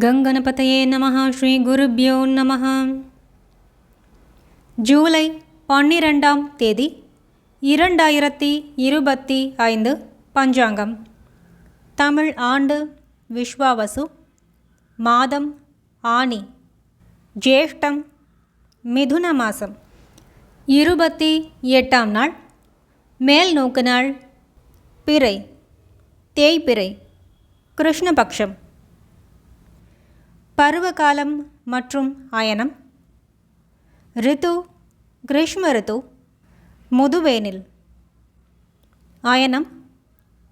கங்கணபதையே நம ஸ்ரீ குருபியோ நம ஜூலை பன்னிரெண்டாம் தேதி இரண்டாயிரத்தி இருபத்தி ஐந்து பஞ்சாங்கம். தமிழ் ஆண்டு விஸ்வாவசு மாதம் ஆனி ஜேஷ்டம் மிதுன மாதம் இருபத்தி எட்டாம் நாள் மேல் நோக்கு நாள் பிறை தேய்பிறை கிருஷ்ணபக்ஷம். பருவகாலம் மற்றும் அயனம். ரித்து கிரீஷ்ம ரித்து முதுவேனில். அயனம்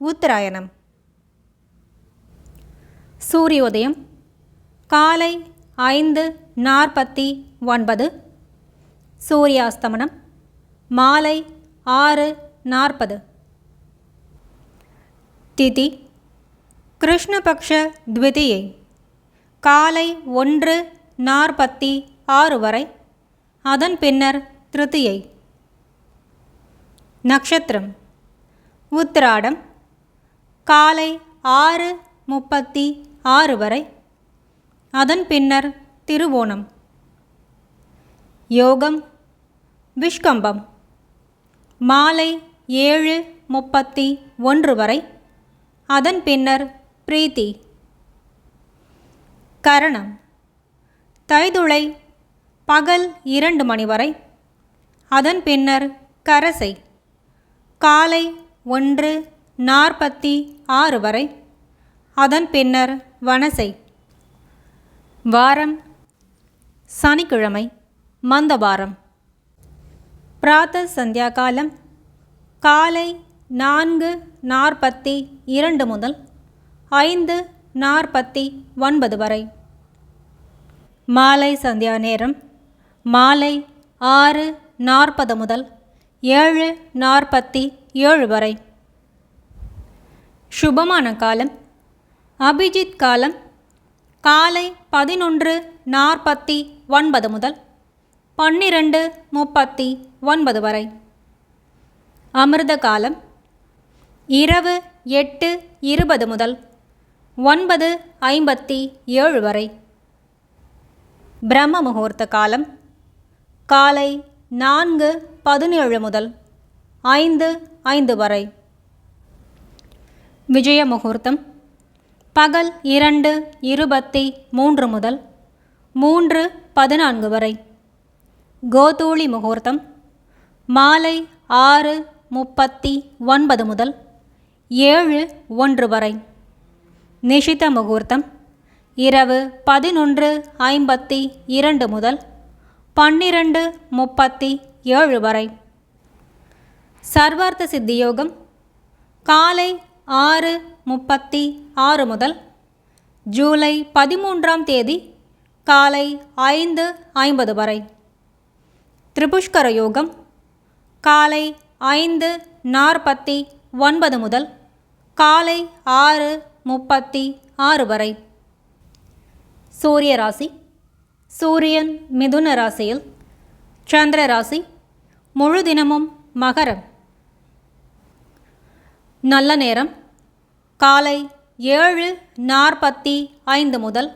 உத்தராயணம். சூரியோதயம் காலை ஐந்து நாற்பத்தி ஒன்பது. சூரியாஸ்தமனம் மாலை ஆறு நாற்பது. திதி கிருஷ்ணபக்ஷ த்விதியை. காலை ஒன்று நாற்பத்தி ஆறு வரை. அதன் பின்னர் திருத்தியை. நட்சத்திரம். உத்திராடம். காலை ஆறு முப்பத்தி ஆறு வரை. அதன் பின்னர் திருவோணம். யோகம். விஷ்கம்பம். மாலை ஏழு முப்பத்தி ஒன்று வரை. அதன் பின்னர் பிரீத்தி. கரணம். தைதுளை பகல் இரண்டு மணி வரை. அதன் பின்னர் கரசை காலை ஒன்று நாற்பத்தி ஆறு வரை. அதன் பின்னர் வனசை. வாரம் சனிக்கிழமை மந்தவாரம். பிராத்த சந்தியா காலம் காலை நான்கு நாற்பத்தி இரண்டு முதல் ஐந்து நாற்பத்தி ஒன்பது வரை. மாலை சந்தியா நேரம். மாலை ஆறு நாற்பது முதல் ஏழு நாற்பத்தி ஏழு வரை. சுபமான காலம். அபிஜித் காலம். காலை பதினொன்று நாற்பத்தி ஒன்பது முதல் பன்னிரண்டு முப்பத்தி ஒன்பது வரை. அமிர்த காலம். இரவு எட்டு இருபது முதல் ஒன்பது ஐம்பத்தி ஏழு வரை. பிரம்ம முகூர்த்த காலம். காலை நான்கு பதினேழு முதல் ஐந்து ஐந்து வரை. விஜய முகூர்த்தம். பகல் இரண்டு இருபத்தி மூன்று முதல் மூன்று பதினான்கு வரை. கோதூளி முகூர்த்தம். மாலை ஆறு முப்பத்தி ஒன்பது முதல் ஏழு ஒன்று வரை. நிஷித முகூர்த்தம். இரவு பதினொன்று ஐம்பத்தி இரண்டு முதல் பன்னிரண்டு முப்பத்தி ஏழு வரை. சர்வார்த்த சித்தியோகம் காலை ஆறு முப்பத்தி ஆறு முதல் ஜூலை பதிமூன்றாம் தேதி காலை ஐந்து ஐம்பது வரை. திரிபுஷ்கர யோகம் காலை ஐந்து நாற்பத்தி ஒன்பது முதல் காலை ஆறு முப்பத்தி ஆறு வரை. சூரிய ராசி சூரியன் மிதுன ராசியில் சந்திர ராசி முழு தினமும் மகரம். நல்ல நேரம் காலை ஏழு நாற்பத்தி ஐந்து முதல்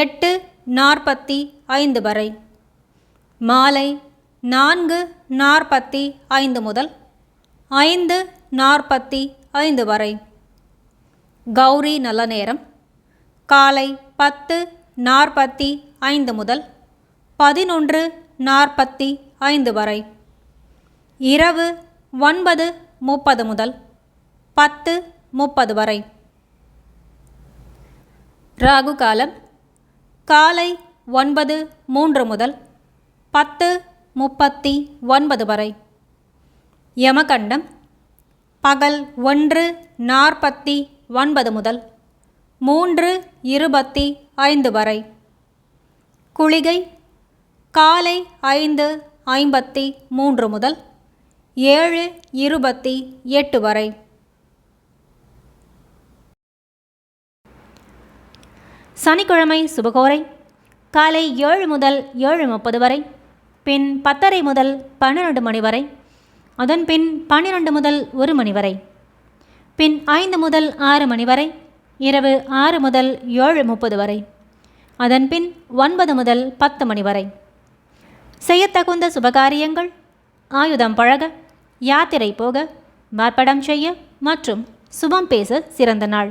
எட்டு நாற்பத்தி ஐந்து வரை. மாலை நான்கு நாற்பத்தி ஐந்து முதல் ஐந்து நாற்பத்தி ஐந்து வரை. கௌரி நல்ல நேரம் காலை பத்து நாற்பத்தி ஐந்து முதல் பதினொன்று நாற்பத்தி ஐந்து வரை. இரவு ஒன்பது முப்பது முதல் பத்து முப்பது வரை. ராகு காலம் காலை ஒன்பது மூன்று முதல் பத்து முப்பத்தி ஒன்பது வரை. யமகண்டம் பகல் ஒன்று நாற்பத்தி ஒன்பது முதல் மூன்று இருபத்தி ஐந்து வரை. குளிகை காலை ஐந்து ஐம்பத்தி மூன்று முதல் ஏழு இருபத்தி எட்டு வரை. சனிக்கிழமை சுபகோரை காலை ஏழு முதல் ஏழு முப்பது வரை பின் பத்தரை முதல் பன்னிரண்டு மணி வரை அதன் பின் பன்னிரண்டு முதல் ஒரு மணி வரை பின் ஐந்து முதல் ஆறு மணி வரை இரவு ஆறு முதல் ஏழு முப்பது வரை. அதன்பின் ஒன்பது முதல் பத்து மணி வரை. செய்யத்தகுந்த சுபகாரியங்கள் ஆயுதம் பழக யாத்திரை போக மார்ப்படம் செய்ய மற்றும் சுபம் பேச சிறந்த நாள்.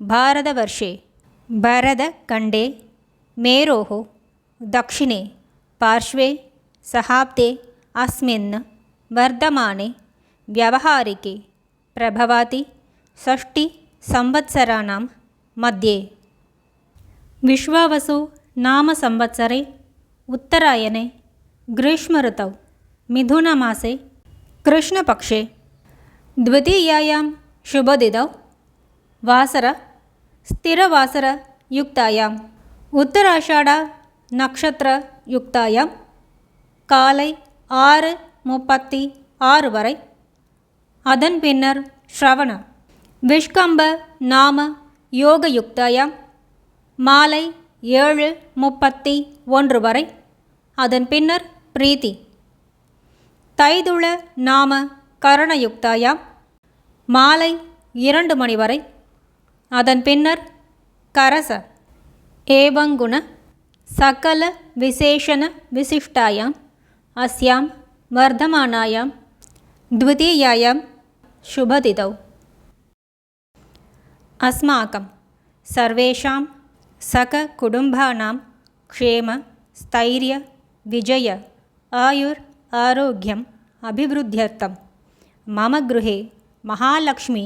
भारतवर्षे भरतखण्डे मेरोः दक्षिणे पार्श्वे सहाब्दे अस्मिन् वर्धमाने व्यावहारिके प्रभवाति षष्टिसंवत्सराणां मध्ये विश्वावसु नाम संवत्सरे उत्तरायणे ग्रीष्मऋतौ मिथुनमासे कृष्णपक्षे द्वितीयायां शुभदिदौ वासर ஸ்திரவாசர உத்தராஷாடா நக்ஷத்திர யுக்தாயாம் காலை ஆறு முப்பத்தி ஆறு வரை. அதன் பின்னர் ஸ்ரவண. விஷ்கம்ப நாம யோக யுக்தாயாம் மாலை ஏழு முப்பத்தி ஒன்று வரை. அதன் பின்னர் பிரீத்தி. தைதுள நாம கரணயுக்தாயாம். மாலை இரண்டு மணி வரை. அதன் பின்னர் கரச ஏவங்குண சகல விசேஷண விசிஷ்டாயாம் அஸ்யாம் வர்தமானாயாம் द्वितीयायां शुभतिथौ अस्माकं सर्वेषां सककुटुम्बानां क्षेम स्थैर्य विजय आयुर् आरोग्यम् अभिवृद्ध्यर्थं मम गृहे महालक्ष्मी